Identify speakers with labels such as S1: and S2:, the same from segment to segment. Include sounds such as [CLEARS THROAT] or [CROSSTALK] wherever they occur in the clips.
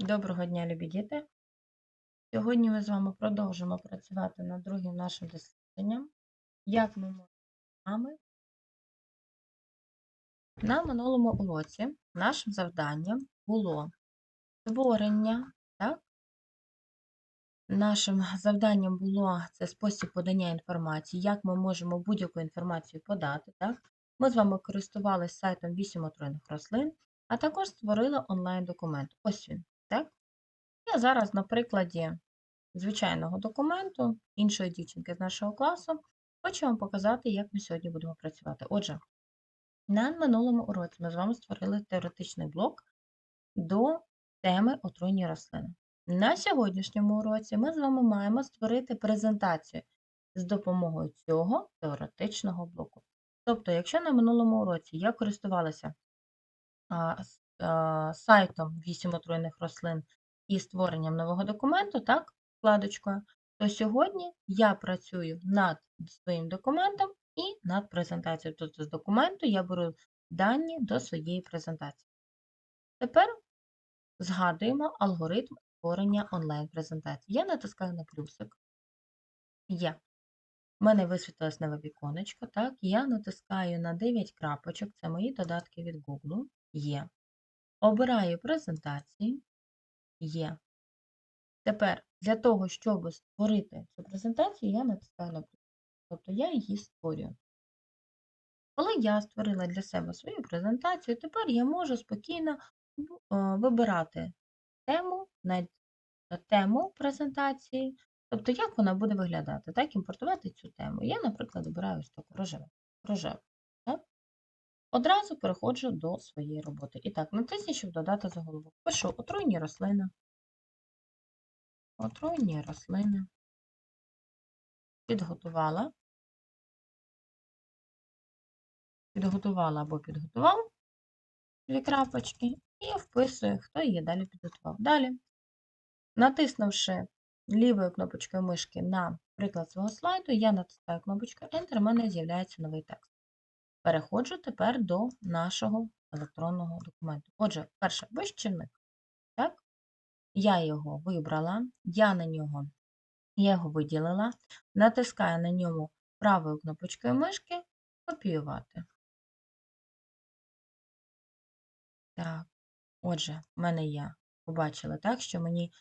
S1: Доброго дня, любі діти! Сьогодні ми з вами продовжимо працювати над другим нашим дослідженням. Як ми можемо з вами на минулому уроці нашим завданням було створення, так? Нашим завданням було це спосіб подання інформації, як ми можемо будь-яку інформацію подати. Так? Ми з вами користувалися сайтом 8 отруйних рослин, а також створили онлайн-документ. Ось він. Так? Я зараз на прикладі звичайного документу іншої дівчинки з нашого класу хочу вам показати, як ми сьогодні будемо працювати. Отже, на минулому уроці ми з вами створили теоретичний блок до теми отруйні рослини. На сьогоднішньому уроці ми з вами маємо створити презентацію з допомогою цього теоретичного блоку. Тобто, якщо на минулому уроці я користувалася сайтом 8 отруйних рослин і створенням нового документу, так, вкладочкою, то сьогодні я працюю над своїм документом і над презентацією. Тобто з документу я беру дані до своєї презентації. Тепер згадуємо алгоритм створення онлайн-презентації. Я натискаю на плюсик. Є. У мене висвітлилось нове віконечко. Так, я натискаю на 9 крапочок, це мої додатки від Google. Є. Обираю презентації. Є. Тепер для того, щоб створити цю презентацію, я натискаю. Тобто я її створюю. Коли я створила для себе свою презентацію, тепер я можу спокійно вибирати тему тему презентації, тобто як вона буде виглядати, так, імпортувати цю тему. Я, наприклад, обираю ось таку рожеву. Одразу переходжу до своєї роботи. І так, натисніть, щоб додати заголовок. Пишу отруйні рослини. Отруйні рослини. Підготувала. Підготувала або підготував дві крапочки і вписую, хто її далі підготував. Далі, натиснувши лівою кнопочкою мишки на приклад свого слайду, я натискаю кнопочку Enter, у мене з'являється новий текст. Переходжу тепер до нашого електронного документу. Отже, перше, вищівник. Так? Я його вибрала, я на нього я його виділила, натискаю на ньому правою кнопочкою мишки копіювати. Так, отже, в мене є, побачила так, що мені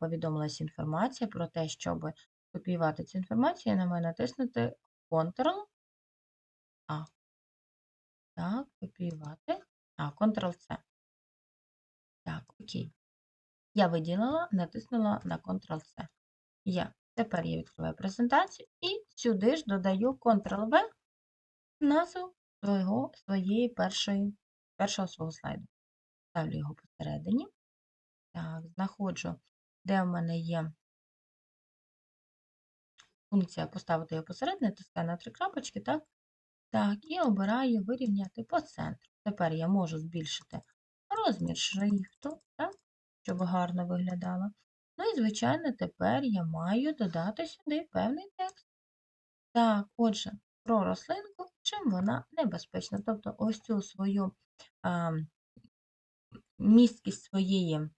S1: повідомилася інформація про те, щоб копіювати цю інформацію, я на мене натиснути Ctrl-A. Так, копіювати. А, Ctrl-C. Так, окей. Я виділила, натиснула на Ctrl-C. Є. Тепер я відкриваю презентацію і сюди ж додаю Ctrl-V назву свого, своєї першої, першого свого слайду. Ставлю його посередині. Так, знаходжу, де в мене є функція поставити його посередині, натискаю на три крапочки, так? Так, і обираю вирівняти по центру. Тепер я можу збільшити розмір шрифту, так, щоб гарно виглядало. Ну і, звичайно, тепер я маю додати сюди певний текст. Так, отже, про рослинку, чим вона небезпечна. Тобто ось цю свою а, місткість своєї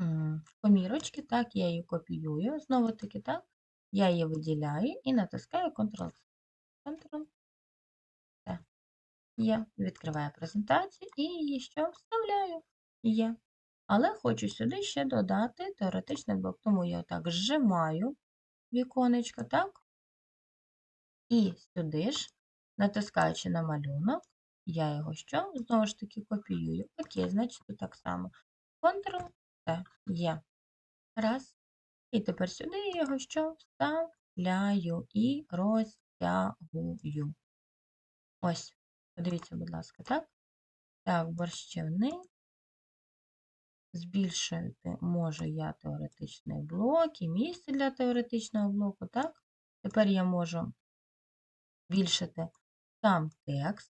S1: м, помірочки, так, я її копіюю, знову-таки, так, я її виділяю і натискаю Ctrl-C. Ctrl Є. Відкриваю презентацію і її що вставляю. Є. Але хочу сюди ще додати теоретичний блок, тому я так зжимаю віконечко, так? І сюди ж, натискаючи на малюнок, я його що? Знову ж таки копіюю. Окей, значить, тут так само. Ctrl-C є. Раз. І тепер сюди я його що? Вставляю і розтягую. Ось. Подивіться, будь ласка, так? Так, борщівник. Збільшувати можу я теоретичний блок і місце для теоретичного блоку, так? Тепер я можу збільшити сам текст,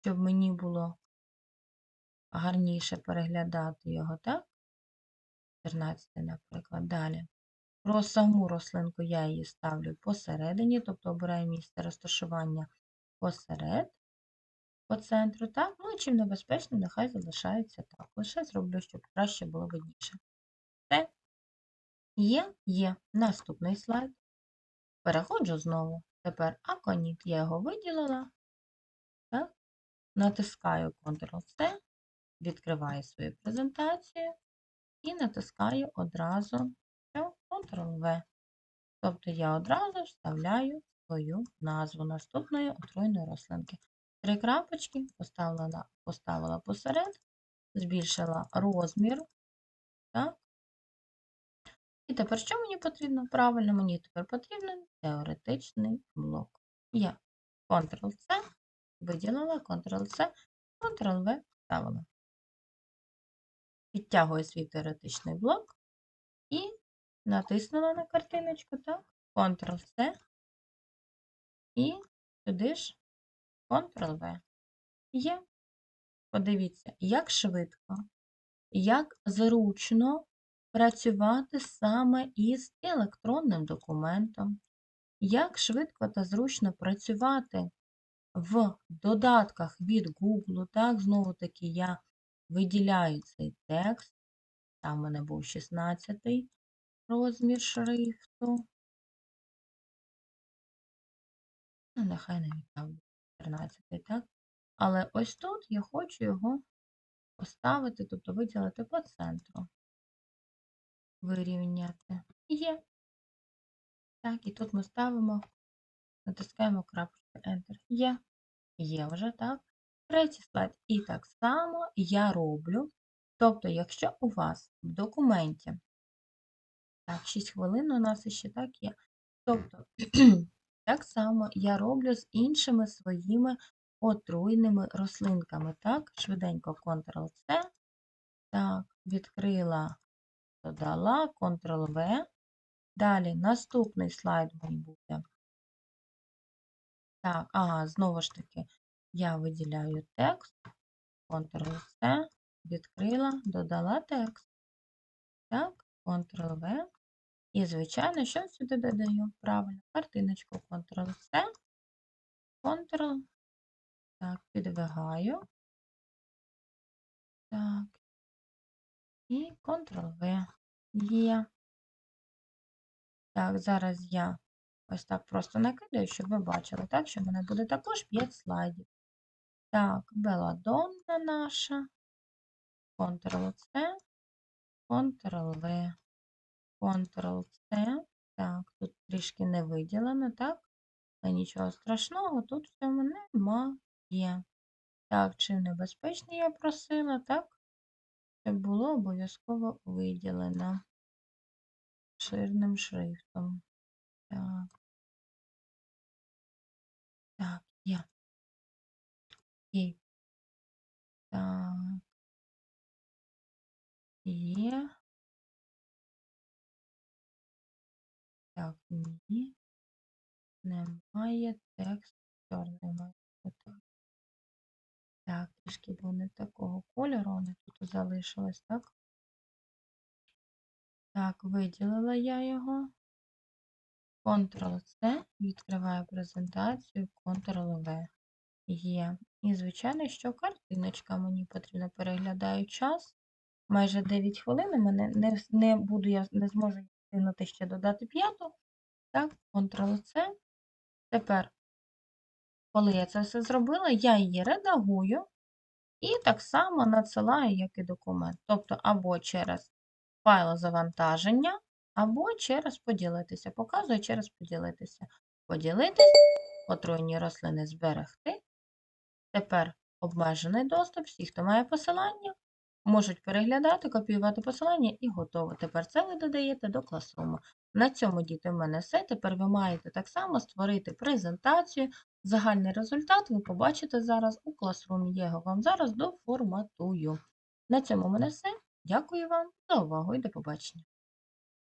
S1: щоб мені було гарніше переглядати його, так? 14, наприклад, далі. Про саму рослинку я її ставлю посередині, тобто обираю місце розташування посеред. по центру, так? Ну, і чим небезпечно, нехай залишається так. Лише зроблю, щоб краще було видніше. Все. Є, є. Наступний слайд. Переходжу знову. Тепер аконіт. Я його виділила. Так? Натискаю Ctrl-C, відкриваю свою презентацію і натискаю одразу Ctrl-V. Тобто я одразу вставляю свою назву наступної отруйної рослинки. Три крапочки поставила, поставила посеред, збільшила розмір. Так? І тепер що мені потрібно? Правильно, мені тепер потрібен теоретичний блок. Я Ctrl-C, виділила, Ctrl-C, Ctrl-V вставила. Підтягую свій теоретичний блок і натиснула на картиночку, так, Ctrl-C і сюди ж Ctrl-V. Є. Подивіться, як швидко, як зручно працювати саме із електронним документом, як швидко та зручно працювати в додатках від Google. Так, знову таки я виділяю цей текст. Там у мене був 16 розмір шрифту. Ну, нехай навіть там 14, так? Але ось тут я хочу його поставити, тобто виділити по центру. Вирівняти. Є. Так, і тут ми ставимо, натискаємо крапочку Enter. Є. Є вже, так. Третій слайд. І так само я роблю. Тобто, якщо у вас в документі, так, 6 хвилин у нас ще так є. Тобто, [CLEARS THROAT] так само я роблю з іншими своїми отруйними рослинками. Так, швиденько Ctrl-C. Так, відкрила, додала, Ctrl-V. Далі наступний слайд буде. Так, ага, знову ж таки, я виділяю текст, Ctrl-C, відкрила, додала текст. Так, Ctrl-V. І, звичайно, що сюди додаю? Правильно, картиночку Ctrl-C, Ctrl, так, підвигаю. Так. І Ctrl-V. Є. Так, зараз я ось так просто накидаю, щоб ви бачили, так, що в мене буде також 5 слайдів. Так, беладонна наша. Ctrl-C, Ctrl-V, Ctrl-C. Так, тут трішки не виділено, так? Але нічого страшного, тут в цьому немає. Так, чи небезпечний я просила, так? Щоб було обов'язково виділено ширним шрифтом. Так. Так, є. Є. Так. Є. Так, ні. Немає текст чорний. Так, трішки був не такого кольору, вони тут залишилось, так? Так, виділила я його. Ctrl-C, відкриваю презентацію, Ctrl-V. Є. І, звичайно, що картиночка мені потрібно переглядаю час. Майже 9 хвилин. Мене не, не буду, я не зможу встигнути ще додати п'яту. Так, Ctrl-C. Тепер, коли я це все зробила, я її редагую і так само надсилаю, як і документ. Тобто, або через файл завантаження, або через поділитися. Показую через поділитися. Поділитись, отруйні рослини зберегти. Тепер обмежений доступ. Всі, хто має посилання, можуть переглядати, копіювати посилання і готово. Тепер це ви додаєте до класруму. На цьому, діти, в мене все. Тепер ви маєте так само створити презентацію. Загальний результат ви побачите зараз у класрумі. Я його вам зараз доформатую. На цьому в мене все. Дякую вам за увагу і до побачення.